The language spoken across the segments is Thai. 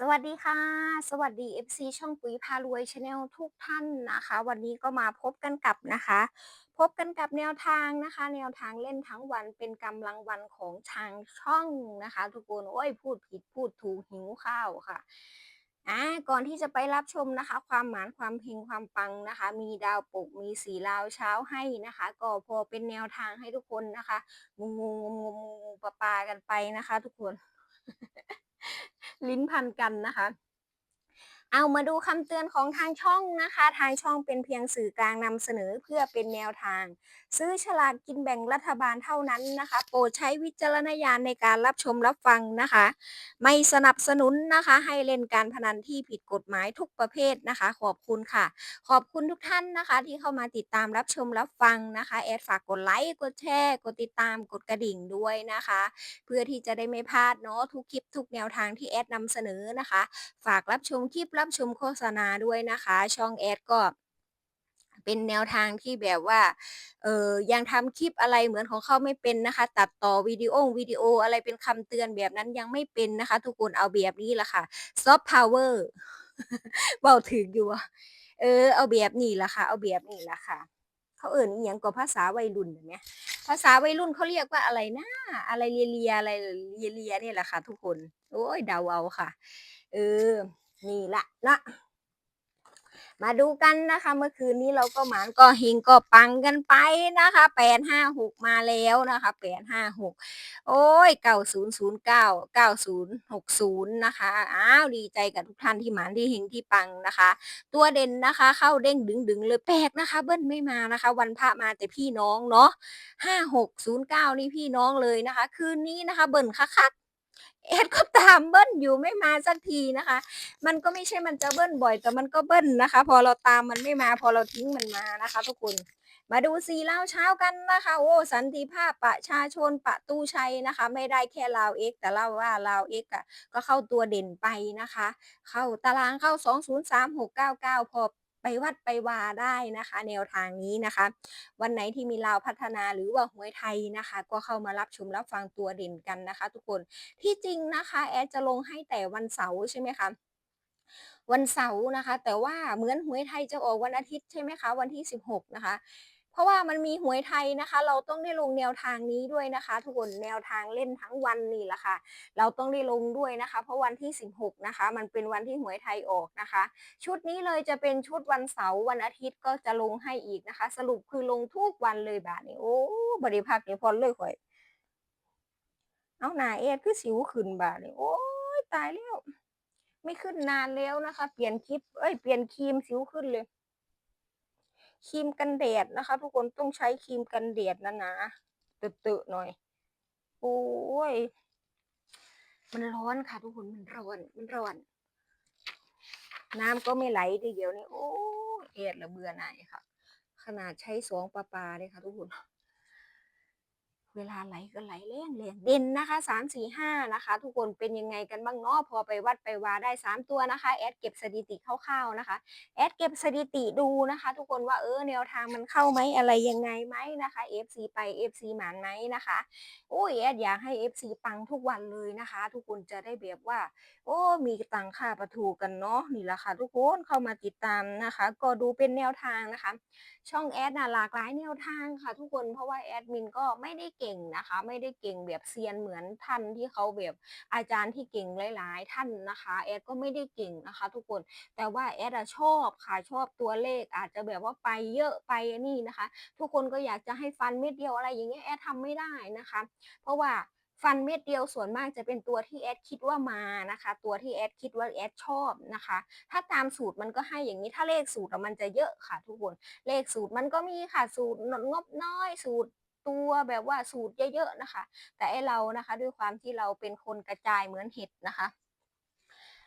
สวัสดีค่ะ สวัสดี FC ช่องปุ๋ยพารวยชาแนลทุกท่านนะคะ วันนี้ก็มาพบกันกับนะคะ พบกันกับแนวทางนะคะ แนวทางเล่นทั้งวันเป็นกำลังวันของทางช่องนะคะ ทุกคนโอ้ยพูดผิดพูดถูกหิวข้าวค่ะอ่าก่อนที่จะไปรับชมนะคะ ความหมานความเฮงความปังนะคะ มีดาวปกมีสีลาวเช้าให้นะคะ ก็พอเป็นแนวทางให้ทุกคนนะคะงงงงงงงปะปากันไปนะคะ ทุกคน ลิ้นพันกันนะคะ เอามาดูคำเตือนของทางช่องนะคะ ทางช่องเป็นเพียงสื่อกลางนำเสนอเพื่อเป็นแนวทาง ซื้อฉลากกินแบ่งรัฐบาลเท่านั้นนะคะ โปรดใช้วิจารณญาณในการรับชมรับฟังนะคะ ไม่สนับสนุนนะคะ ให้เล่นการพนันที่ผิดกฎหมายทุกประเภทนะคะ ขอบคุณค่ะ ขอบคุณทุกท่านนะคะ ที่เข้ามาติดตามรับชมรับฟังนะคะแอดฝากกดไลค์กดแชร์กดติดตามกดกระดิ่งด้วยนะคะ เพื่อที่จะได้ไม่พลาดเนาะทุกคลิปทุกแนวทางที่แอดนำเสนอนะคะ ฝากรับชมคลิปรับชมโฆษณาด้วยนะคะ ช่องแอดก็เป็นแนวทางที่แบบว่า เออยังทำคลิปอะไรเหมือนของเขาไม่เป็นนะคะ ตัดต่อวิดีโอวิดีโออะไรเป็นคำเตือนแบบนั้นยังไม่เป็นนะคะ ทุกคนเอาแบบนี้แหละค่ะซอฟต์พาวเวอร์เบาถึงอยู่เออ เอาแบบนี้ละค่ะ เอาแบบนี้ละค่ะ เขาเอิ่นอหย่างกับภาษาวัยรุ่นแบบเนี้ยภาษาวัยรุ่นเขาเรียกว่าอะไรนะอะไรเลียเลียอะไรเลียเลียนี่แหละค่ะ ทุกคน โอ้ยเดาเอาค่ะ เออ นี่ละนะมาดูกันนะคะ เมื่อคืนนี้เราก็หมานก็เฮงก็ปังกันไปนะคะแปดห้าหกมาแล้วนะคะแปดห้าหกโอ้ยเก้าศูนย์ศูนย์เก้าเก้าศูนย์หกศูนย์นะคะอ้าวดีใจกับทุกท่านที่หมานที่เฮงที่ปังนะคะ ตัวเด่นนะคะ เข้าเด้งดึงดึงเลยแปลกนะคะ เบิ้ลไม่มานะคะ วันพระมาแต่พี่น้องเนาะห้าหกศูนย์เก้านี่พี่น้องเลยนะคะ คืนนี้นะคะ เบิ้ลคักๆ เอ็ดก็ตามเบิ้ลอยู่ไม่มาสักทีนะคะ มันก็ไม่ใช่มันจะเบิ้ลบ่อย แต่มันก็เบิ้ลนะคะ พอเราตามมันไม่มา พอเราทิ้งมันมานะคะ ทุกคนมาดูสีลาวเช้ากันนะคะ โอ้สันติภาพประชาชนประตูชัยนะคะ ไม่ได้แค่ลาวเอ็กแต่เล่าว่าลาวเอ็กอะก็เข้าตัวเด่นไปนะคะ เข้าตารางเข้า 2 0 3 6 9 9 พอ ไปวัดไปวาได้นะคะ แนวทางนี้นะคะ วันไหนที่มีลาวพัฒนาหรือว่าหวยไทยนะคะ ก็เข้ามารับชมรับฟังตัวเด่นกันนะคะ ทุกคนที่จริงนะคะแอดจะลงให้แต่วันเสาร์ใช่ไหมคะวันเสาร์นะคะ แต่ว่าเหมือนหวยไทยจะออกวันอาทิตย์ใช่ไหมคะ วันที่ 16 นะคะ เพราะว่ามันมีหวยไทยนะคะ เราต้องได้ลงแนวทางนี้ด้วยนะคะ ทุกคนแนวทางเล่นทั้งวันนี่แหละค่ะ เราต้องได้ลงด้วยนะคะ เพราะวันที่ 16 นะคะ มันเป็นวันที่หวยไทยออกนะคะ ชุดนี้เลยจะเป็นชุดวันเสาร์วันอาทิตย์ก็จะลงให้อีกนะคะ สรุปคือลงทุกวันเลยบาทนี้โอ้บริภาคเดี๋ยวพอเลยข่อยเอาหนาเอ็ดคือสิวขึ้นบาดนี้โอ้ยตายแล้วไม่ขึ้นนานแล้วนะคะ เปลี่ยนคลิปเอ้ยเปลี่ยนครีมสิวขึ้นเลย ครีมกันแดดนะคะ ทุกคนต้องใช้ครีมกันแดดนะนะเตอะๆหน่อย โอ้ย มันร้อนค่ะทุกคน มันร้อน มันร้อน น้ำก็ไม่ไหลทีเดียวนี่โอ้เอ็ดละเบื่อหน่ายค่ะ ขนาดใช้สองปลาปลาเลยค่ะทุกคน เวลาไหลก็ไหลแรงแรงเด่นนะคะสามสี่ห้านะคะ ทุกคนเป็นยังไงกันบ้างเนาะพอไปวัดไปวาได้สามตัวนะคะแอดเก็บสถิติคร่าวๆนะคะแอดเก็บสถิติดูนะคะ ทุกคนว่าเออแนวทางมันเข้าไหมอะไรยังไงไหมนะคะ FC ไป FC หมานไหมนะคะโอ้ยแอดอยากให้ FC ปังทุกวันเลยนะคะ ทุกคนจะได้แบบว่า โอ้มีตังค่าประทูกันเนาะนี่แหละค่ะ ทุกคนเข้ามาติดตามนะคะ ก็ดูเป็นแนวทางนะคะ ช่องแอดน่ะหลากหลายแนวทางค่ะ ทุกคนเพราะว่าแอดมินก็ไม่ได้เก่งนะคะ ไม่ได้เก่งแบบเซียนเหมือนท่านที่เขาแบบอาจารย์ที่เก่งหลาย ๆ ท่านนะคะ แอดก็ไม่ได้เก่งนะคะ ทุกคนแต่ว่าแอดชอบค่ะชอบตัวเลข อาจจะแบบว่าไปเยอะไปนี่นะคะ ทุกคนก็อยากจะให้ฟันเม็ดเดียวอะไรอย่างเงี้ยแอดทำไม่ได้นะคะ เพราะว่าฟันเม็ดเดียวส่วนมากจะเป็นตัวที่แอดคิดว่ามานะคะ ตัวที่แอดคิดว่าแอดชอบนะคะ ถ้าตามสูตรมันก็ให้อย่างนี้ถ้าเลขสูตรมันจะเยอะค่ะ ทุกคนเลขสูตรมันก็มีค่ะสูตรงบน้อยสูตร ตัวแบบว่าสูตรเยอะๆนะคะ แต่ไอเรานะคะ ด้วยความที่เราเป็นคนกระจายเหมือนเห็ดนะคะ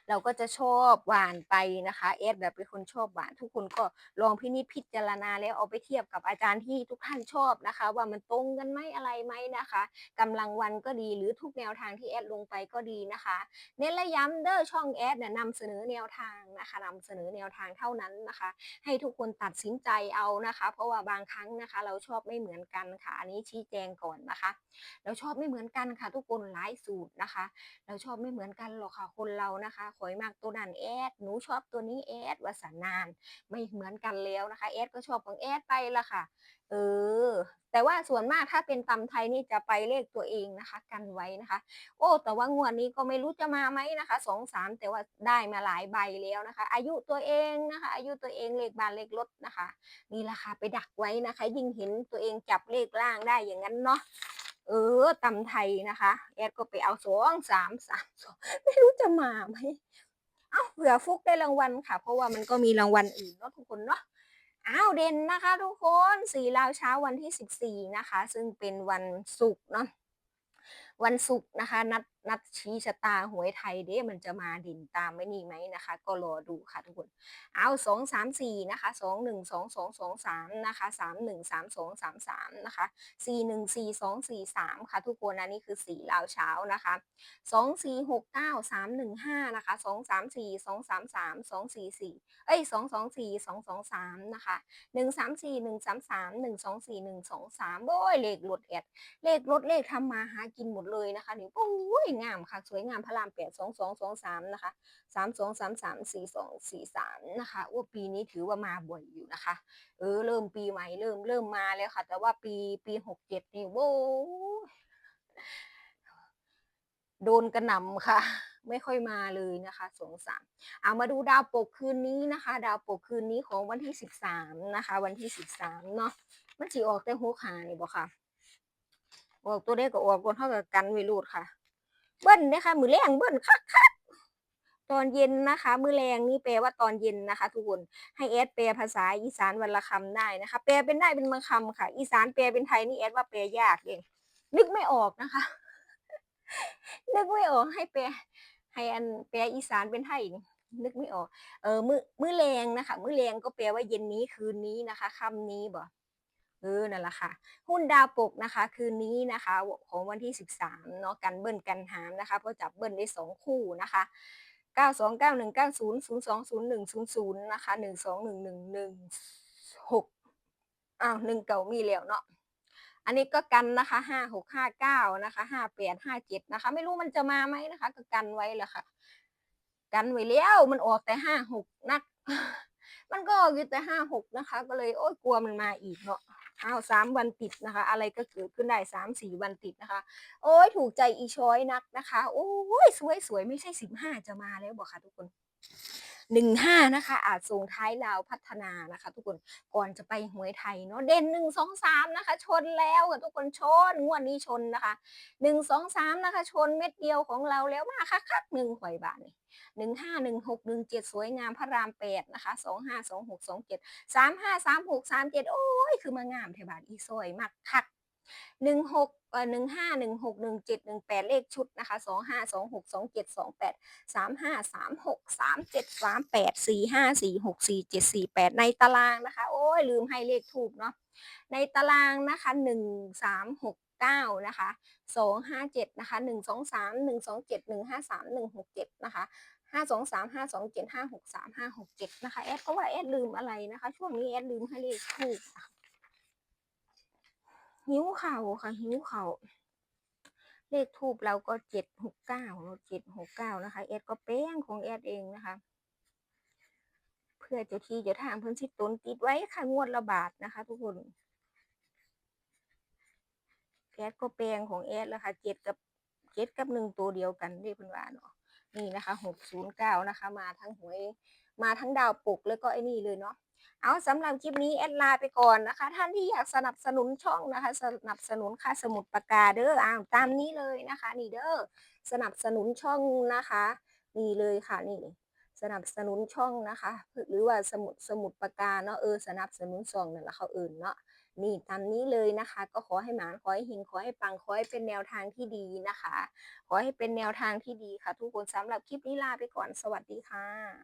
เราก็จะชอบหวานไปนะคะเอสแบบเป็นคนชอบหวาน ทุกคนก็ลองพินิจพิจารณาแล้วเอาไปเทียบกับอาจารย์ที่ทุกท่านชอบนะคะ ว่ามันตรงกันไหมอะไรไหมนะคะกำลังวันก็ดีหรือทุกแนวทางที่แอดลงไปก็ดีนะคะเน้นและย้ำเด้อช่องแอดเนี่ยนำเสนอแนวทางนะคะนำเสนอแนวทางเท่านั้นนะคะ ให้ทุกคนตัดสินใจเอานะคะ เพราะว่าบางครั้งนะคะ เราชอบไม่เหมือนกันค่ะอันนี้ชี้แจงก่อนนะคะ เราชอบไม่เหมือนกันค่ะ ทุกคนหลายสูตรนะคะ เราชอบไม่เหมือนกันหรอกค่ะคนเรานะคะข่อยมากตัวนั้นแอดหนูชอบตัวนี้แอดวาสานานไม่เหมือนกันแล้วนะคะแอดก็ชอบของแอดไปละค่ะ เออ แต่ว่าส่วนมากถ้าเป็นตำไทยนี่จะไปเลขตัวเองนะคะ กันไว้นะคะ โอ้ แต่ว่างวดนี้ก็ไม่รู้จะมาไหมนะคะสองสามแต่ว่าได้มาหลายใบแล้วนะคะ อายุตัวเองนะคะ อายุตัวเองเลขบ้านเลขรถนะคะนี่ละค่ะไปดักไว้นะคะ ยิ่งเห็นตัวเองจับเลขล่างได้อย่างนั้นเนาะ เออตำไทยนะคะ แอดก็ไปเอาสองสามสามสองไม่รู้จะมาไหมเอ้าเผื่อฟุกได้รางวัลค่ะ เพราะว่ามันก็มีรางวัลอื่นเนาะทุกคนเนาะอ้าวเด่นนะคะ ทุกคนสี่ลาวเช้าวันที่สิบสี่นะคะ ซึ่งเป็นวันศุกร์เนาะ วันศุกร์นะคะ นัดนัดชี้ชะตาหวยไทยเด้มันจะมาดินตามไม่นี่ไหมนะคะ ก็รอดูค่ะทุกคนเอาสองสามสี่นะคะสองหนึ่งสองสองสองสามนะคะสามหนึ่งสามสองสามสามนะคะสี่หนึ่งสี่สองสี่สามค่ะทุกคนอันนี้คือสี่ลาวเช้านะคะสองสี่หกเก้าสามหนึ่งห้านะคะสองสามสี่สองสามสามสองสี่สี่เอ้ยสองสองสี่สองสองสามนะคะหนึ่งสามสี่หนึ่งสามสามหนึ่งสองสี่หนึ่งสองสามโอ้ยเลขรถแอดเลขรถเลขทำมาหากินหมดเลยนะคะนี่โอ้ยงามค่ะ สวยงามพระรามแปดสองสองสองสามนะคะสามสองสามสามสี่สองสี่สามนะคะว่าปีนี้ถือว่ามาบ่อยอยู่นะคะ เออเริ่มปีใหม่เริ่มเริ่มมาแล้วค่ะ แต่ว่าปีปีหกเจ็ดนี่โว้โดนกระหน่ำค่ะ ไม่ค่อยมาเลยนะคะสองสามเอามาดูดาวปกคืนนี้นะคะ ดาวปกคืนนี้ของวันที่สิบสามนะคะ วันที่สิบสามเนาะมันสีออกแต่หัวขานี่บอกค่ะ ออกตัวได้ก็ออกคนเท่ากับกันไวรูดค่ะ เบิ้ลนะคะมือแรงเบิ้ลคักคักตอนเย็นนะคะ มือแรงนี่แปลว่าตอนเย็นนะคะ ทุกคนให้แอดแปลภาษาอีสานวันละคำได้นะคะ แปลเป็นได้เป็นบางคำค่ะ อีสานแปลเป็นไทยนี่แอดว่าแปลยากเองนึกไม่ออกนะคะ นึกไม่ออกให้แปลให้อันแปลอีสานเป็นไทยนี่นึกไม่ออก เออมือมือแรงนะคะ มือแรงก็แปลว่าเย็นนี้คืนนี้นะคะคำนี้บ่ เออนั่นแหละค่ะ หุ้นดาวปกนะคะ คืนนี้นะคะ ของวันที่ 13เนาะกันเบิ้ลกันหามนะคะเพราะจับเบิ้ลได้สองคู่นะคะ92 91 90 02 01 00นะคะ12 11 16อ้าว1เก่ามีแล้วเนาะอันนี้ก็กันนะคะ56 59นะคะ58 57นะคะ ไม่รู้มันจะมาไหมนะคะ ก็กันไว้แหละค่ะ กันไว้แล้วมันออกแต่56นัก มันก็ออกอยู่แต่56นะคะ ก็เลยโอ้ยกลัวมันมาอีกเนาะ อ้าวสามวันติดนะคะ อะไรก็เกิดขึ้นได้สามสี่วันติดนะคะ โอ้ยถูกใจอีช้อยนักนะคะ โอ้ยสวยสวยไม่ใช่สิบห้าจะมาแล้วบอกค่ะทุกคน หนึ่งห้านะคะ อาจส่งท้ายลาวพัฒนานะคะ ทุกคนก่อนจะไปหวยไทยเนาะเด่นหนึ่งสองสามนะคะ ชนแล้วค่ะทุกคนชนงวดนี้ชนนะคะหนึ่งสองสามนะคะ ชนเม็ดเดียวของเราแล้วมาคักคักหนึ่งหวยบาทนี่หนึ่งห้าหนึ่งหกหนึ่งเจ็ดสวยงามพระรามแปดนะคะสองห้าสองหกสองเจ็ดสามห้าสามหกสามเจ็ดโอ้ย คือมางามเทบาทอีซอยมากคักหนึ่งหก หนึ่งห้าหนึ่งหกหนึ่งเจ็ดหนึ่งแปดเลขชุดนะคะสองห้าสองหกสองเจ็ดสองแปดสามห้าสามหกสามเจ็ดสามแปดสี่ห้าสี่หกสี่เจ็ดสี่แปดในตารางนะคะ โอ้ยลืมให้เลขถูกเนาะในตารางนะคะหนึ่งสามหกเก้านะคะสองห้าเจ็ดนะคะหนึ่งสองสามหนึ่งสองเจ็ดหนึ่งห้าสามหนึ่งหกเจ็ดนะคะห้าสองสามห้าสองเจ็ดห้าหกสามห้าหกเจ็ดนะคะแอดก็ว่าแอดลืมอะไรนะคะ ช่วงนี้แอดลืมให้เลขถูกค่ะ หิวเข่าค่ะหิวเข่าเลขทูบเราก็เจ็ดหกเก้าเจ็ดหกเก้านะคะแอดก็แป้งของแอดเองนะคะ เพื่อเจ้าที่เจ้าทางเพิ่นสิตนติดไว้ค่ะงวดละบาทนะคะ ทุกคนแอดก็แปลงของแอดแล้วค่ะเจ็ดกับเจ็ดกับหนึ่งตัวเดียวกันเรียกเพิ่นว่าเนาะนี่นะคะหกศูนย์เก้านะคะ มาทั้งหวย มาทั้งดาวปุกแล้วก็ไอ้นี่เลยเนาะเอาสำหรับคลิปนี้แอดลาไปก่อนนะคะ ท่านที่อยากสนับสนุนช่องนะคะ สนับสนุนค่าสมุดปากกาเด้ออ้าวตามนี้เลยนะคะนี่เด้อสนับสนุนช่องนะคะนี่เลยค่ะนี่สนับสนุนช่องนะคะ หรือว่าสมุดสมุดปากกาเนาะเออสนับสนุนซองนั่นแหละเขาเอื่นเนาะนี่ตามนี้เลยนะคะ ก็ขอให้หมานขอให้เฮงขอให้ปังขอให้เป็นแนวทางที่ดีนะคะ ขอให้เป็นแนวทางที่ดีค่ะ ทุกคนสำหรับคลิปนี้ลาไปก่อนสวัสดีค่ะ